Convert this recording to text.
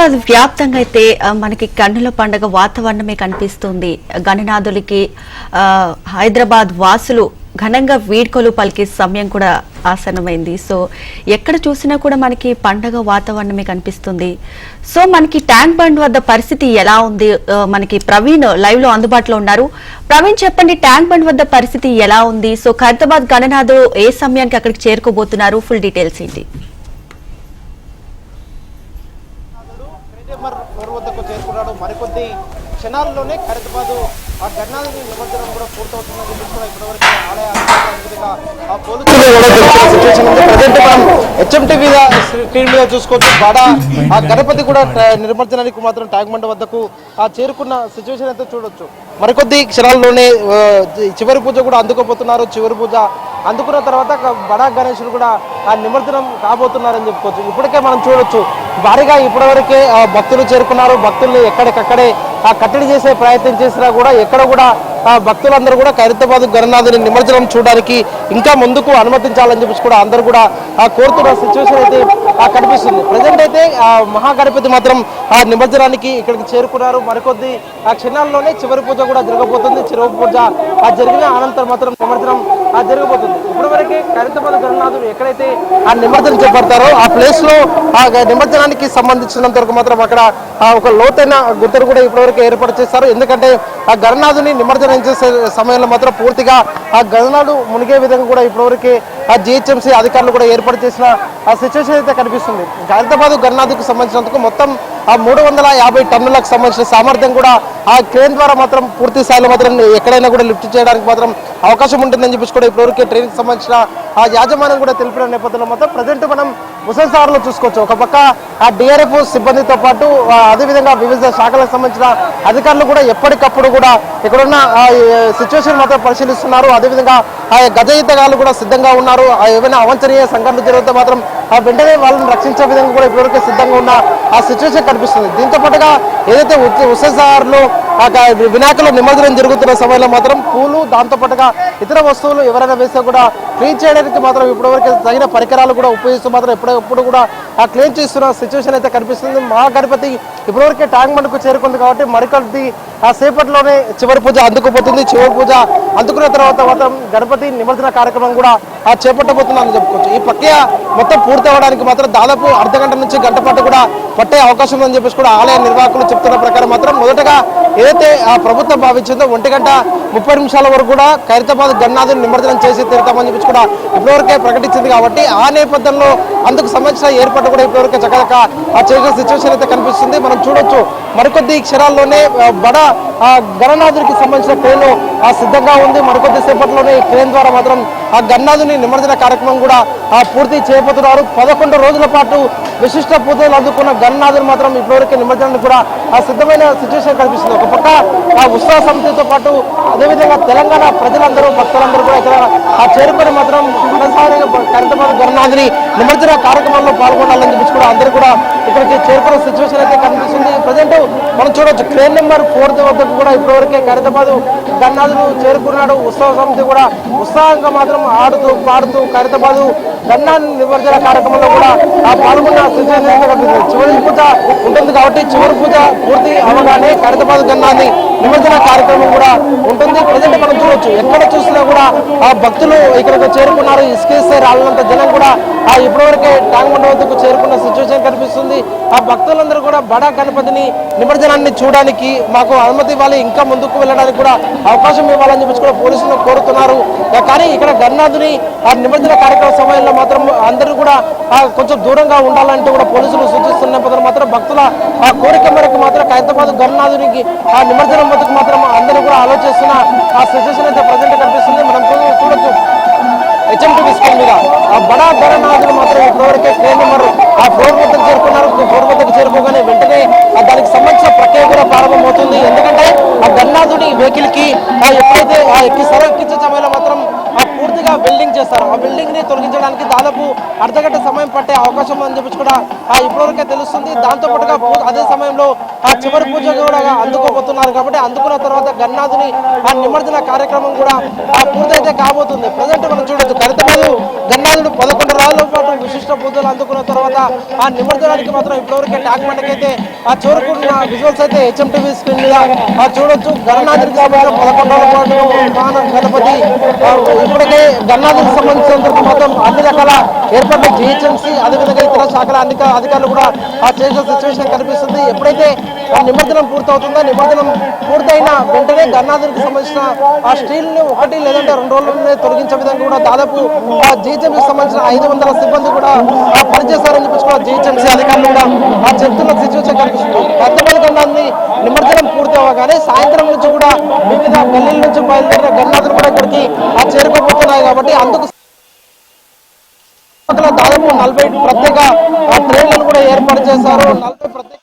హైదరాబాద్ వ్యాప్తంగా అయితే మనకి కన్నుల పండుగ వాతావరణమే కనిపిస్తుంది. గణనాథులకి హైదరాబాద్ వాసులు ఘనంగా వీడ్కోలు పలికే సమయం కూడా ఆసనమైంది సో ఎక్కడ చూసినా కూడా మనకి పండగ వాతావరణమే కనిపిస్తుంది. సో మనకి ట్యాంక్ బండ్ వద్ద పరిస్థితి ఎలా ఉంది? మనకి ప్రవీణ్ లైవ్లో అందుబాటులో ఉన్నారు. ప్రవీణ్ చెప్పండి ట్యాంక్ బండ్ వద్ద పరిస్థితి ఎలా ఉంది? సో ఖైరతాబాద్ గణనాథు ఏ సమయానికి అక్కడికి చేరుకోబోతున్నారు? ఫుల్ డీటెయిల్స్ ఏంటి? రేడియమర్ ఫ్లోర్ వద్దకు చేరుకున్నాడు మరికొద్ది క్షణాల్లోనే ఖైరతాబాద్ ఆ గన్నాథుని నిమజ్జనం కూడా పూర్తవుతుందని చెప్పి కూడా ఇప్పటివరకు ఆలయ ఆ పోలీసులు హెచ్ఎంటీవీ స్క్రీన్ మీద చూసుకోవచ్చు. బడ ఆ గణపతి కూడా నిమజ్జనానికి మాత్రం ట్యాంక్ బండ్ వద్దకు ఆ చేరుకున్న సిచ్యువేషన్ అయితే చూడొచ్చు. మరికొద్ది క్షణాల్లోనే చివరి పూజ కూడా అందుకోబోతున్నారు. చివరి పూజ అందుకున్న తర్వాత బడా గణేశుడు కూడా ఆ నిమజ్జనం కాబోతున్నారని చెప్పుకోవచ్చు. ఇప్పటికే మనం చూడొచ్చు. భారీగా ఇప్పటివరకే ఆ, భక్తులు చేరుకున్నారు. భక్తుల్ని ఎక్కడికక్కడే ఆ కట్టడి చేసే ప్రయత్నం చేసినా కూడా ఎక్కడ కూడా ఆ భక్తులందరూ కూడా ఖైరతాబాద్ గణనాథుని నిమజ్జనం చూడడానికి ఇంకా ముందుకు అనుమతించాలని చెప్పేసి కూడా అందరూ కూడా ఆ కోరుతున్న సిచ్యువేషన్ అయితే కనిపిస్తుంది. ప్రజెంట్ అయితే ఆ మహాగణపతి మాత్రం ఆ నిమజ్జనానికి ఇక్కడికి చేరుకున్నారు. మరికొద్ది ఆ క్షణాల్లోనే చివరి పూజ కూడా జరగబోతుంది. చివరి పూజ ఆ జరిగిన అనంతరం మాత్రం నిమజ్జనం ఆ జరగబోతుంది. ఇప్పటివరకే ఖైరతాబాద్ గణనాథుడు ఎక్కడైతే ఆ నిమజ్జనం చేపడతారో ఆ ప్లేస్లో ఆ నిమజ్జనానికి సంబంధించినంత వరకు మాత్రం అక్కడ ఒక లోతైన గుర్తులు కూడా ఇప్పటివరకు ఏర్పాటు చేస్తారు ఎందుకంటే ఆ గణనాథుని నిమజ్జనం చేసే సమయంలో మాత్రం పూర్తిగా ఆ గణనాడు మునిగే విధంగా కూడా ఇప్పటివరకు ఆ జిహెచ్ఎంసీ అధికారులు కూడా ఏర్పాటు చేసిన ఆ సిచ్యువేషన్ అయితే కనిపిస్తుంది. ఖైరతాబాద్ గణనాథుకు సంబంధించినందుకు మొత్తం ఆ మూడు వందల యాభై టన్నులకు సంబంధించిన సామర్థ్యం కూడా ఆ క్రేన్ ద్వారా మాత్రం పూర్తి స్థాయిలో మాత్రం ఎక్కడైనా కూడా లిఫ్ట్ చేయడానికి మాత్రం అవకాశం ఉంటుందని చెప్పేసి కూడా ఇప్పటివరకు ట్రైన్కి సంబంధించిన ఆ యాజమాన్యం కూడా తెలిపిన నేపథ్యంలో మాత్రం ప్రజెంట్ మనం ముసల్సార్లో చూసుకోవచ్చు. ఒక పక్క ఆ డిఆర్ఎఫ్ సిబ్బందితో పాటు అదేవిధంగా వివిధ శాఖలకు సంబంధించిన అధికారులు కూడా ఎప్పటికప్పుడు కూడా ఇక్కడున్న సిచ్యువేషన్ మాత్రం పరిశీలిస్తున్నారు. అదేవిధంగా ఆ గజయితగాళ్ళు కూడా సిద్ధంగా ఉన్నారు. ఆ ఏమైనా అవంచనీయ సంఘటనలు జరిగితే మాత్రం వెంటనే వాళ్ళని రక్షించే విధంగా కూడా ఇప్పటివరకు సిద్ధంగా ఉన్న ఆ సిచ్యువేషన్ కనిపిస్తుంది. దీంతో పాటుగా ఏదైతే ఉత్సవాల్లో వినాయకుల నిమజ్జనం జరుగుతున్న సమయంలో మాత్రం పూలు దాంతో పాటుగా ఇతర వస్తువులు ఎవరైనా వేస్తే కూడా క్లీన్ చేయడానికి మాత్రం ఇప్పటివరకు తగిన పరికరాలు కూడా ఉపయోగిస్తూ మాత్రం ఎప్పుడెప్పుడు కూడా ఆ క్లీన్ చేస్తున్న సిచ్యువేషన్ అయితే కనిపిస్తుంది. మహాగణపతి ఇప్పటివరకే ట్యాంక్ బండ్కు చేరుకుంది కాబట్టి మరికొద్ది ఆ సేపట్లోనే చివరి పూజ అందుకుపోతుంది. చివరి పూజ అందుకున్న తర్వాత మాత్రం గణపతి నిమజ్జన కార్యక్రమం కూడా ఆ చేపట్టబోతుందని చెప్పుకోవచ్చు. ఈ ప్రక్రియ మొత్తం పూర్తి అవ్వడానికి మాత్రం దాదాపు అర్ధ గంట నుంచి గంట పాటు కూడా పట్టే అవకాశం ఉందని చెప్పేసి కూడా ఆలయ నిర్వాహకులు చెప్తున్న ప్రకారం మాత్రం మొదటగా ఏదైతే ఆ ప్రభుత్వం భావించిందో ఒంటి గంట ముప్పై నిమిషాల వరకు కూడా ఖైరతాబాద్ గన్నాథుని నిమజ్జనం చేసి తీరుతామని చెప్పి కూడా ఇప్పటివరకే ప్రకటించింది కాబట్టి ఆ నేపథ్యంలో అందుకు సంబంధించిన ఏర్పాటు కూడా ఇప్పటివరకే చక్కగా ఆ చేసిన సిచ్యువేషన్ అయితే కనిపిస్తుంది. మనం చూడొచ్చు మరికొద్ది క్షణాల్లోనే బడ ఆ గణనాథుడికి సంబంధించిన ట్రైన్ ఆ సిద్ధంగా ఉంది. మరికొద్ది సేపట్లోనే ఈ ట్రైన్ ద్వారా మాత్రం ఆ గన్నాథుని నిమజ్జన కార్యక్రమం కూడా ఆ పూర్తి చేయబోతున్నారు. పదకొండు రోజుల పాటు విశిష్ట పూజలు అందుకున్న గణనాథుని మాత్రం ఇప్పటివరకు నిమజ్జనానికి కూడా ఆ సిద్ధమైన సిచ్యువేషన్ కనిపిస్తుంది ఒక పక్క ఆ ఉత్సవ సమితితో పాటు అదేవిధంగా తెలంగాణ ప్రజలందరూ భక్తులందరూ కూడా ఇక్కడ ఆ చేరుకొని మాత్రం కొనసాగిన ఖైరతాబాద్ గణనాథుని నిమజ్జన కార్యక్రమంలో పాల్గొనాలని చెప్పి కూడా అందరూ కూడా ఇక్కడికి చేరుకున్న సిచ్యువేషన్ అయితే కనిపిస్తుంది. ప్రజెంట్ మనం చూడొచ్చు క్రేన్ నెంబర్ ఫోర్త్ వద్దకు కూడా ఇప్పటివరకే ఖైరతాబాద్ గన్నాథుడు చేరుకున్నాడు. ఉత్సవ సమితి కూడా ఉత్సాహంగా మాత్రం ఆడుతూ పాడుతూ ఖైరతాబాద్ గన్నాన్ని నిమజ్జన కార్యక్రమంలో కూడా ఆ పాల్గొన్న సిచ్యువేషన్ అయితే కనిపిస్తుంది. చివరి పూజ ఉంటుంది కాబట్టి చివరి పూజ పూర్తి అవగానే ఖైరతాబాద్ గన్నాన్ని నిమజ్జన కార్యక్రమం కూడా ఉంటుంది. ప్రజెంట్ మనం చూడొచ్చు. ఎక్కడ చూసినా కూడా ఆ భక్తులు ఇక్కడికి చేరుకున్నారు. ఇసుకేస్తే రాళ్ళంత జనం కూడా ఆ ఇప్పటివరకే ట్యాంక్ బండ్ వద్దకు చేరుకున్న సిచ్యువేషన్ కనిపిస్తుంది. ఆ భక్తులందరూ కూడా బడా గణపతిని నిమజ్జనాన్ని చూడడానికి మాకు అనుమతి ఇవ్వాలి. ఇంకా ముందుకు వెళ్ళడానికి కూడా అవకాశం ఇవ్వాలని చెప్పేసి కూడా పోలీసులు కోరుతున్నారు. కానీ ఇక్కడ గన్నాథుని ఆ నిమజ్జన కార్యక్రమ సమయంలో మాత్రం అందరూ కూడా కొంచెం దూరంగా ఉండాలంటే కూడా పోలీసులు సూచిస్తున్న మాత్రం భక్తుల ఆ కోరిక మేరకు మాత్రం ఖైరతాబాద్ గన్నాథునికి ఆ నిమజ్జనం వద్దకు మాత్రం అందరూ కూడా ఆలోచిస్తున్న ఆ సిచ్యువేషన్ అయితే ప్రజెంట్ కనిపిస్తుంది. మనం చూడొచ్చు. హెచ్ఎంటీ స్కూల్ మీద. ఆ బడా ధరనాథులు మాత్రం ఇప్పటివరకే ట్రైన్ నెంబర్ ఆ ఫ్లోర్ వద్దకు చేరుకున్నారు. ఫ్లోర్ వద్దకు చేరుకోగానే వెంటనే ఆ దానికి సంబంధించిన ప్రక్రియ కూడా ప్రారంభమవుతుంది. ఎందుకంటే ఆ ధర్నాథుడి వెహికల్కి ఆ ఎప్పుడైతే ఆ ఎక్కి సర ఎక్కించే సమయంలో మాత్రం బిల్డింగ్ చేస్తారు. ఆ బిల్డింగ్ని తొలగించడానికి దాదాపు అర్ధగంట సమయం పట్టే అవకాశం ఉందని చెప్పి కూడా ఆ, ఇప్పటివరకే తెలుస్తుంది. దాంతో పాటుగా అదే సమయంలో ఆ చివరి పూజ కూడా అందుకోబోతున్నారు కాబట్టి అందుకున్న తర్వాత గన్నాథుని ఆ నిమజ్జన కార్యక్రమం కూడా ఆ పూర్తయితే కాబోతుంది. ప్రజెంట్ మనం చూడొచ్చు కరితబాదు గన్నాథుడు పదకొండు రాళ్ళ పాటు విశిష్ట పూజలు అందుకున్న తర్వాత ఆ నిమజ్జనానికి మాత్రం ఇప్పటివరకు ట్యాంక్ అయితే ఆ చూరుకున్న విజువల్స్ అయితే హెచ్ఎంటీవీ స్క్రీన్ మీద ఆ చూడొచ్చు. గణనాథుడి కాబట్టి పదకొండవ పాటు మాన గణపతి. ఇప్పటికే గణనాథుడికి సంబంధించినందుకు మాత్రం అన్ని రకాల ఏర్పాట్లు జిహెచ్ఎంసీ అదేవిధంగా ఇతర శాఖల అధికారులు కూడా ఆ చేసిన సిచ్యువేషన్ కనిపిస్తుంది. ఎప్పుడైతే నిమజ్జనం పూర్తవుతుందా? నిమజ్జనం పూర్తయిన వెంటనే గన్నాథుడికి సంబంధించిన ఆ స్టీల్ని ఒకటి లేదంటే రెండు రోజుల్లోనే తొలగించే విధంగా కూడా దాదాపు ఆ జీహెచ్ఎంసీకి సంబంధించిన ఐదు వందల సిబ్బంది కూడా ఆ పనిచేస్తారని చెప్పి కూడా జీహెచ్ఎంసీ అధికారులు కూడా ఆ చెప్తున్న సిచ్యువేషన్ కనిపిస్తుంది పెద్దపల్లి గన్నాన్ని నిమజ్జనం పూర్తి అవ్వగానే సాయంత్రం నుంచి కూడా వివిధ గల్లీల నుంచి బయలుదేరిన గన్నాథులు కూడా ఇక్కడికి ఆ చేరుకోబోతున్నాయి కాబట్టి అందుకు దాదాపు నలభై ప్రత్యేక ట్రైన్లను కూడా ఏర్పాటు చేశారు. నలభై ప్రత్యేక